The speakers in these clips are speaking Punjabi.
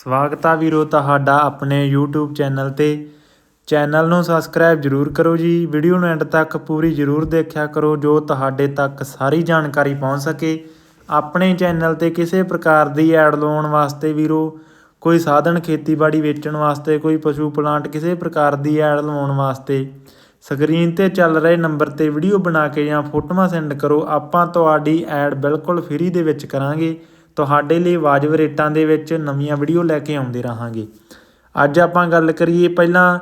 ਸਵਾਗਤ ਆ ਵੀਰੋ ਤੁਹਾਡਾ ਆਪਣੇ YouTube ਚੈਨਲ ਤੇ। ਚੈਨਲ ਨੂੰ ਸਬਸਕ੍ਰਾਈਬ ਜਰੂਰ ਕਰੋ ਜੀ। ਵੀਡੀਓ ਨੂੰ ਐਂਡ ਤੱਕ ਪੂਰੀ ਜਰੂਰ ਦੇਖਿਆ ਕਰੋ, ਜੋ ਤੁਹਾਡੇ ਤੱਕ ਸਾਰੀ ਜਾਣਕਾਰੀ ਪਹੁੰਚ ਸਕੇ। ਆਪਣੇ ਚੈਨਲ ਤੇ ਕਿਸੇ ਪ੍ਰਕਾਰ ਦੀ ਐਡ ਲਾਉਣ ਵਾਸਤੇ ਵੀਰੋ, ਕੋਈ ਸਾਧਨ ਖੇਤੀਬਾੜੀ ਵੇਚਣ ਵਾਸਤੇ, ਕੋਈ ਪਸ਼ੂ ਪਲਾਂਟ ਕਿਸੇ ਪ੍ਰਕਾਰ ਦੀ ਐਡ ਲਵਾਉਣ ਵਾਸਤੇ, ਸਕਰੀਨ ਤੇ ਚੱਲ ਰਹੇ ਨੰਬਰ ਤੇ ਵੀਡੀਓ ਬਣਾ ਕੇ ਜਾਂ ਫੋਟੋਆਂ ਸੈਂਡ ਕਰੋ, ਆਪਾਂ ਤੁਹਾਡੀ ਐਡ ਬਿਲਕੁਲ ਫ੍ਰੀ ਦੇ ਵਿੱਚ ਕਰਾਂਗੇ। ਤੁਹਾਡੇ ਲਈ ਵਾਜਬ ਰੇਟਾਂ ਦੇ ਵਿੱਚ ਨਵੀਆਂ ਵੀਡੀਓ ਲੈ ਕੇ ਆਉਂਦੇ ਰਹਾਂਗੇ। ਅੱਜ ਆਪਾਂ ਗੱਲ ਕਰੀਏ ਪਹਿਲਾਂ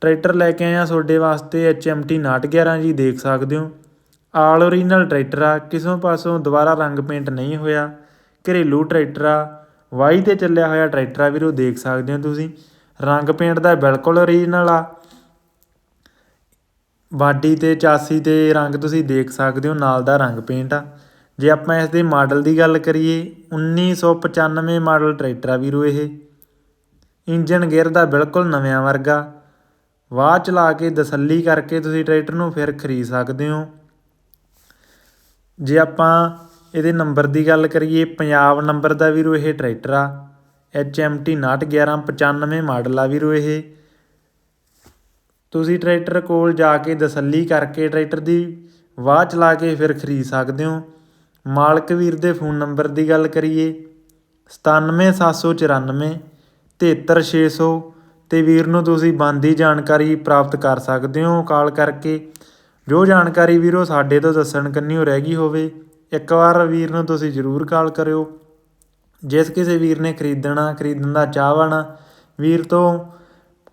ਟਰੈਕਟਰ ਲੈ ਕੇ ਆਏ ਆ ਤੁਹਾਡੇ ਵਾਸਤੇ HMT 911 ਜੀ, ਦੇਖ ਸਕਦੇ ਹੋ। ਆਲ ਓਰੀਜਨਲ ਟਰੈਕਟਰ ਆ, ਕਿਸੇ ਪਾਸੋਂ ਦੁਬਾਰਾ ਰੰਗ ਪੇਂਟ ਨਹੀਂ ਹੋਇਆ। ਘਰੇਲੂ ਟਰੈਕਟਰ ਆ ਵਾਈ ਤੇ ਚੱਲਿਆ ਹੋਇਆ ਟਰੈਕਟਰ ਆ ਵੀਰੋ, ਦੇਖ ਸਕਦੇ ਹੋ ਤੁਸੀਂ। ਰੰਗ ਪੇਂਟ ਦਾ ਬਿਲਕੁਲ ਓਰੀਜਨਲ ਆ। ਬਾਡੀ ਤੇ, ਚਾਸੀ ਤੇ ਰੰਗ ਤੁਸੀਂ ਦੇਖ ਸਕਦੇ ਹੋ, ਨਾਲ ਦਾ ਰੰਗ ਪੇਂਟ ਆ। ਜੇ ਆਪਾਂ ਇਸ ਦੇ ਮਾਡਲ ਦੀ ਗੱਲ ਕਰੀਏ 1995 ਮਾਡਲ ਟਰੈਕਟਰ ਆ ਵੀਰੋ ਇਹ। ਇੰਜਨ ਗੇਅਰ ਦਾ ਬਿਲਕੁਲ ਨਵਿਆਂ ਵਰਗਾ। ਵਾਹ ਚਲਾ ਕੇ ਤਸੱਲੀ ਕਰਕੇ ਤੁਸੀਂ ਟਰੈਕਟਰ ਨੂੰ ਫਿਰ ਖਰੀਦ ਸਕਦੇ ਹੋ। ਜੇ ਆਪਾਂ ਇਹਦੇ ਨੰਬਰ ਦੀ ਗੱਲ ਕਰੀਏ, ਪੰਜਾਬ ਨੰਬਰ ਦਾ ਵੀਰੋ ਇਹ ਟਰੈਕਟਰ ਆ। HMT 91195 ਮਾਡਲ ਆ ਵੀਰੋ ਇਹ। ਤੁਸੀਂ ਟਰੈਕਟਰ ਕੋਲ ਜਾ ਕੇ ਤਸੱਲੀ ਕਰਕੇ ਟਰੈਕਟਰ ਦੀ ਵਾਹ ਚਲਾ ਕੇ ਫਿਰ ਖਰੀਦ ਸਕਦੇ ਹੋ। ਮਾਲਕ ਵੀਰ ਦੇ ਫੋਨ ਨੰਬਰ ਦੀ ਗੱਲ ਕਰੀਏ 97794 73600 ਤੇ ਵੀਰ ਨੂੰ ਤੁਸੀਂ ਬੰਦੀ ਜਾਣਕਾਰੀ ਪ੍ਰਾਪਤ ਕਰ ਸਕਦੇ ਹੋ ਕਾਲ ਕਰਕੇ। ਜੋ ਜਾਣਕਾਰੀ ਵੀਰੋ ਸਾਡੇ ਤੋਂ ਦੱਸਣ ਕੰਨਿਓ ਰਹਿ ਗਈ ਹੋਵੇ, ਇੱਕ ਵਾਰ ਵੀਰ ਨੂੰ ਤੁਸੀਂ ਜ਼ਰੂਰ ਕਾਲ ਕਰਿਓ। ਜਿਸ ਕਿਸੇ ਵੀਰ ਨੇ ਖਰੀਦਣਾ, ਖਰੀਦਣ ਦਾ ਚਾਹਵਾਨ ਵੀਰ ਤੋਂ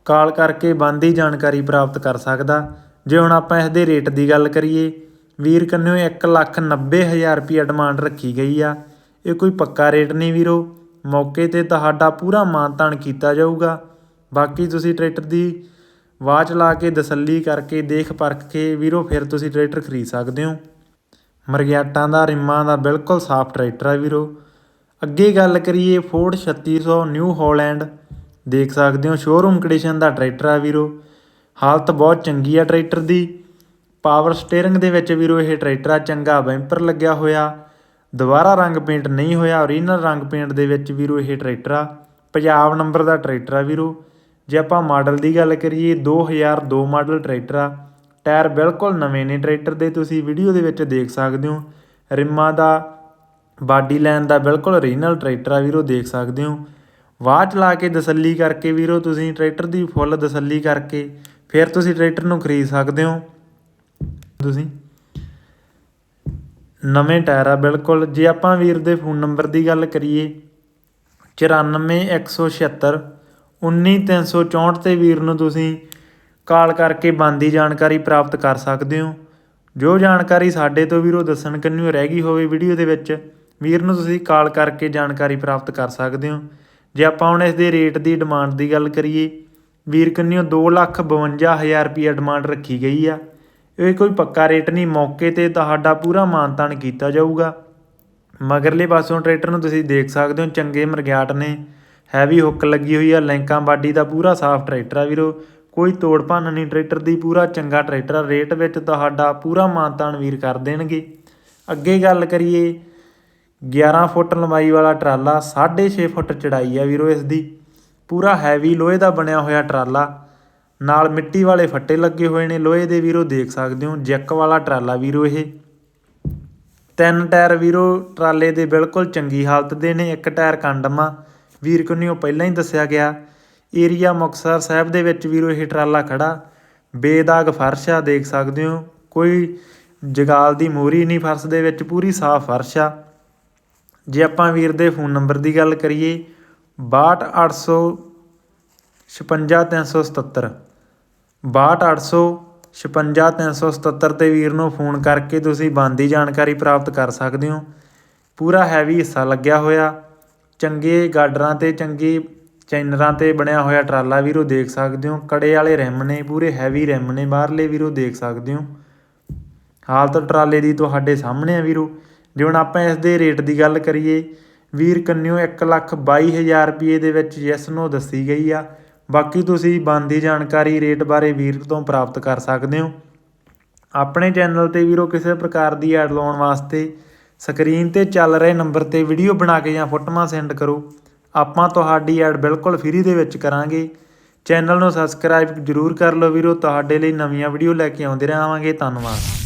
ਕਾਲ ਕਰਕੇ ਬੰਦੀ ਜਾਣਕਾਰੀ ਪ੍ਰਾਪਤ ਕਰ ਸਕਦਾ। ਜੇ ਹੁਣ ਆਪਾਂ ਇਸ ਦੇ ਰੇਟ ਦੀ ਗੱਲ ਕਰੀਏ ਵੀਰ ਕੰਨਿਓ, ਇੱਕ ਲੱਖ ਨੱਬੇ ਹਜ਼ਾਰ ਰੁਪਈਆ ਡਿਮਾਂਡ ਰੱਖੀ ਗਈ ਆ। ਇਹ ਕੋਈ ਪੱਕਾ ਰੇਟ ਨਹੀਂ ਵੀਰੋ। ਮੌਕੇ ਤੇ ਤੁਹਾਡਾ ਪੂਰਾ ਮਾਨਤਾਨ ਕੀਤਾ ਜਾਊਗਾ। ਬਾਕੀ ਤੁਸੀਂ ਟਰੈਕਟਰ ਦੀ ਵਾਚ ਲਾ ਕੇ ਤਸੱਲੀ ਕਰਕੇ ਦੇਖ ਪਰਖ ਕੇ ਵੀਰੋ, ਫਿਰ ਤੁਸੀਂ ਟਰੈਕਟਰ ਖਰੀਦ ਸਕਦੇ ਹੋ। ਮਰਗਿਆਟਾਂ ਦਾ, ਰਿਮਾਂ ਦਾ ਬਿਲਕੁਲ ਸਾਫ਼ ਟਰੈਕਟਰ ਆ ਵੀਰੋ। ਅੱਗੇ ਗੱਲ ਕਰੀਏ ਫੋਰਡ 3600 ਨਿਊ ਹਾਲੈਂਡ ਦੇਖ ਸਕਦੇ ਹੋ ਸ਼ੋਰੂਮ ਕੰਡੀਸ਼ਨ ਦਾ ਟਰੈਕਟਰ ਆ ਵੀਰੋ। ਹਾਲਤ ਬਹੁਤ ਚੰਗੀ ਆ ਟਰੈਕਟਰ ਦੀ। ਪਾਵਰ ਸਟੀਅਰਿੰਗ ਦੇ ਵਿੱਚ ਵੀਰੋ ਇਹ ਟਰੈਕਟਰ ਆ, ਚੰਗਾ ਬੈਂਪਰ ਲੱਗਿਆ ਹੋਇਆ। ਦੁਬਾਰਾ ਰੰਗ ਪੇਂਟ ਨਹੀਂ ਹੋਇਆ ਓਰੀਜਨਲ ਰੰਗ ਪੇਂਟ ਦੇ ਵਿੱਚ ਵੀਰੋ ਇਹ ਟਰੈਕਟਰ ਆ। ਪੰਜਾਬ ਨੰਬਰ ਦਾ ਟਰੈਕਟਰ ਆ ਵੀਰੋ। ਜੇ ਆਪਾਂ ਮਾਡਲ ਦੀ ਗੱਲ ਕਰੀਏ 2002 ਮਾਡਲ ਟਰੈਕਟਰ ਆ। ਟਾਇਰ ਬਿਲਕੁਲ ਨਵੇਂ ਨੇ ਟਰੈਕਟਰ ਦੇ, ਤੁਸੀਂ ਵੀਡੀਓ ਦੇ ਵਿੱਚ ਦੇਖ ਸਕਦੇ ਹੋ। ਰਿਮਾਂ ਦਾ, ਬਾਡੀ ਲਾਈਨ ਦਾ ਬਿਲਕੁਲ ਓਰੀਜਨਲ ਟਰੈਕਟਰ ਆ ਵੀਰੋ, ਦੇਖ ਸਕਦੇ ਹੋ। ਵਾਹ ਚਲਾ ਕੇ ਤਸੱਲੀ ਕਰਕੇ ਵੀਰੋ, ਤੁਸੀਂ ਟਰੈਕਟਰ ਦੀ ਫੁੱਲ ਤਸੱਲੀ ਕਰਕੇ ਫਿਰ ਤੁਸੀਂ ਟਰੈਕਟਰ ਨੂੰ ਖਰੀਦ ਸਕਦੇ ਹੋ। ਤੁਸੀਂ? ਨਵੇਂ ਟਾਇਰ ਆ, ਬਿਲਕੁਲ। ਜੇ ਆਪਾਂ ਵੀਰ ਦੇ ਫੋਨ ਨੰਬਰ ਦੀ ਗੱਲ ਕਰੀਏ 94176 19364 ਤੇ ਵੀਰ ਨੂੰ ਤੁਸੀਂ ਕਾਲ ਕਰਕੇ ਬੰਦੀ ਜਾਣਕਾਰੀ ਪ੍ਰਾਪਤ ਕਰ ਸਕਦੇ ਹੋ। ਜੋ ਜਾਣਕਾਰੀ ਸਾਡੇ ਤੋਂ ਵੀਰੋ ਦੱਸਣ ਕੰਨਿਓ ਰਹਿ ਗਈ ਹੋਵੇ ਵੀਡੀਓ ਦੇ ਵਿੱਚ, ਵੀਰ ਨੂੰ ਤੁਸੀਂ ਕਾਲ ਕਰਕੇ ਜਾਣਕਾਰੀ ਪ੍ਰਾਪਤ ਕਰ ਸਕਦੇ ਹੋ। ਜੇ ਆਪਾਂ ਹੁਣ ਇਸ ਦੇ ਰੇਟ ਦੀ ਡਿਮਾਂਡ ਦੀ ਗੱਲ ਕਰੀਏ, ਵੀਰ ਕੰਨਿਓ 252000 ਰੁਪਏ ਡਿਮਾਂਡ ਰੱਖੀ ਗਈ ਆ। ਇਹ ਕੋਈ ਪੱਕਾ ਰੇਟ ਨਹੀਂ, ਮੌਕੇ ਤੇ ਤੁਹਾਡਾ ਪੂਰਾ ਮਾਨਤਾਨ ਕੀਤਾ ਜਾਊਗਾ। ਮਗਰਲੇ ਪਾਸੋਂ ਟਰੈਕਟਰ ਨੂੰ ਤੁਸੀਂ ਦੇਖ ਸਕਦੇ ਹੋ, ਚੰਗੇ ਮਰਗਿਆਟ ਨੇ। ਹੈਵੀ ਹੁੱਕ ਲੱਗੀ ਹੋਈ ਆ, ਲੈਂਕਾਂ ਬਾਡੀ ਦਾ ਪੂਰਾ ਸਾਫ਼ ਟਰੈਕਟਰ ਆ ਵੀਰੋ। ਕੋਈ ਤੋੜ ਭੰਨ ਨਹੀਂ, ਟਰੈਕਟਰ ਦੀ ਪੂਰਾ ਚੰਗਾ ਟਰੈਕਟਰ ਆ। ਰੇਟ ਵਿੱਚ ਤੁਹਾਡਾ ਪੂਰਾ ਮਾਨਤਾਨ ਵੀਰ ਕਰ ਦੇਣਗੇ। ਅੱਗੇ ਗੱਲ ਕਰੀਏ 11 ਫੁੱਟ ਲੰਬਾਈ ਵਾਲਾ ਟਰਾਲਾ 6.5 ਫੁੱਟ ਚੜਾਈ ਆ ਵੀਰੋ ਇਸ ਦੀ। ਪੂਰਾ ਹੈਵੀ ਲੋਹੇ ਦਾ ਬਣਿਆ ਹੋਇਆ ਟਰਾਲਾ। ਨਾਲ ਮਿੱਟੀ ਵਾਲੇ ਫੱਟੇ ਲੱਗੇ ਹੋਏ ਨੇ। ਲੋਹੇ ਦੇ ਵੀਰੋ, ਦੇਖ ਸਕਦੇ ਹੋ, ਜੈਕ ਵਾਲਾ ਟਰਾਲਾ ਵੀਰੋ ਇਹ। ਤਿੰਨ ਟਾਇਰ ਵੀਰੋ, ਟਰਾਲੇ ਦੇ ਬਿਲਕੁਲ ਚੰਗੀ ਹਾਲਤ ਦੇ ਨੇ, ਇੱਕ ਟਾਇਰ ਕੰਡਮਾ ਵੀਰ ਕੰਨਿਓ ਪਹਿਲਾਂ ਹੀ ਦੱਸਿਆ ਗਿਆ। ਏਰੀਆ ਮੁਕਤਸਰ ਸਾਹਿਬ ਦੇ ਵਿੱਚ ਵੀਰੋ ਇਹ ਟਰਾਲਾ ਖੜਾ। ਬੇਦਾਗ ਫਰਸ਼ ਆ, ਦੇਖ ਸਕਦੇ ਹੋ। ਕੋਈ ਜਗਾਲ ਦੀ ਮੋਰੀ ਨਹੀਂ ਫਰਸ਼ ਦੇ ਵਿੱਚ, ਪੂਰੀ ਸਾਫ਼ ਫਰਸ਼ ਆ। ਜੇ ਆਪਾਂ ਵੀਰ ਦੇ ਫੋਨ ਨੰਬਰ ਦੀ ਗੱਲ ਕਰੀਏ 62800 56377 62800 56377 ਤੇ ਵੀਰ ਨੂੰ ਫੋਨ ਕਰਕੇ ਤੁਸੀਂ ਬਣਦੀ ਜਾਣਕਾਰੀ ਪ੍ਰਾਪਤ ਕਰ ਸਕਦੇ ਹੋ। ਪੂਰਾ ਹੈਵੀ ਹਿੱਸਾ ਲੱਗਿਆ ਹੋਇਆ। ਚੰਗੇ ਗਾਡਰਾਂ ਤੇ ਚੰਗੇ ਚੈਨਰਾਂ ਤੇ ਬਣਿਆ ਹੋਇਆ ਟਰਾਲਾ ਵੀਰੋ ਦੇਖ ਸਕਦੇ ਹੋ। ਕੜੇ ਵਾਲੇ ਰਿਮ ਨੇ, ਪੂਰੇ ਹੈਵੀ ਰਿਮ ਨੇ, ਬਾਹਰਲੇ ਵੀਰੋ ਦੇਖ ਸਕਦੇ ਹੋ। ਹਾਲਤ ਟਰਾਲੇ ਦੀ ਤੁਹਾਡੇ ਸਾਹਮਣੇ ਆ ਵੀਰੋ। ਜੇ ਹੁਣ ਆਪਾਂ ਇਸ ਦੇ ਰੇਟ ਦੀ ਗੱਲ ਕਰੀਏ, ਵੀਰ ਕੰਨਿਓ 122000 ਰੁਪਏ ਦੇ ਵਿੱਚ ਜਿਸ ਨੂੰ ਦੱਸੀ ਗਈ ਆ। ਬਾਕੀ ਤੁਸੀਂ ਬਣਦੀ ਜਾਣਕਾਰੀ ਰੇਟ ਬਾਰੇ ਵੀਰ ਤੋਂ ਪ੍ਰਾਪਤ ਕਰ ਸਕਦੇ ਹੋ। ਆਪਣੇ ਚੈਨਲ ਤੇ ਵੀਰੋ ਕਿਸੇ ਪ੍ਰਕਾਰ ਦੀ ਐਡ ਲਾਉਣ ਵਾਸਤੇ ਸਕਰੀਨ ਤੇ ਚੱਲ ਰਹੇ ਨੰਬਰ ਤੇ ਵੀਡੀਓ ਬਣਾ ਕੇ ਜਾਂ ਫੋਟੋਆਂ ਸੈਂਡ ਕਰੋ। ਆਪਾਂ ਤੁਹਾਡੀ ਐਡ ਬਿਲਕੁਲ ਫ੍ਰੀ ਦੇ ਵਿੱਚ ਕਰਾਂਗੇ। ਚੈਨਲ ਨੂੰ ਸਬਸਕ੍ਰਾਈਬ ਜ਼ਰੂਰ ਕਰ ਲਓ ਵੀਰੋ। ਤੁਹਾਡੇ ਲਈ ਨਵੀਆਂ ਵੀਡੀਓ ਲੈ ਕੇ ਆਉਂਦੇ ਰਹਾਂਗੇ। ਧੰਨਵਾਦ।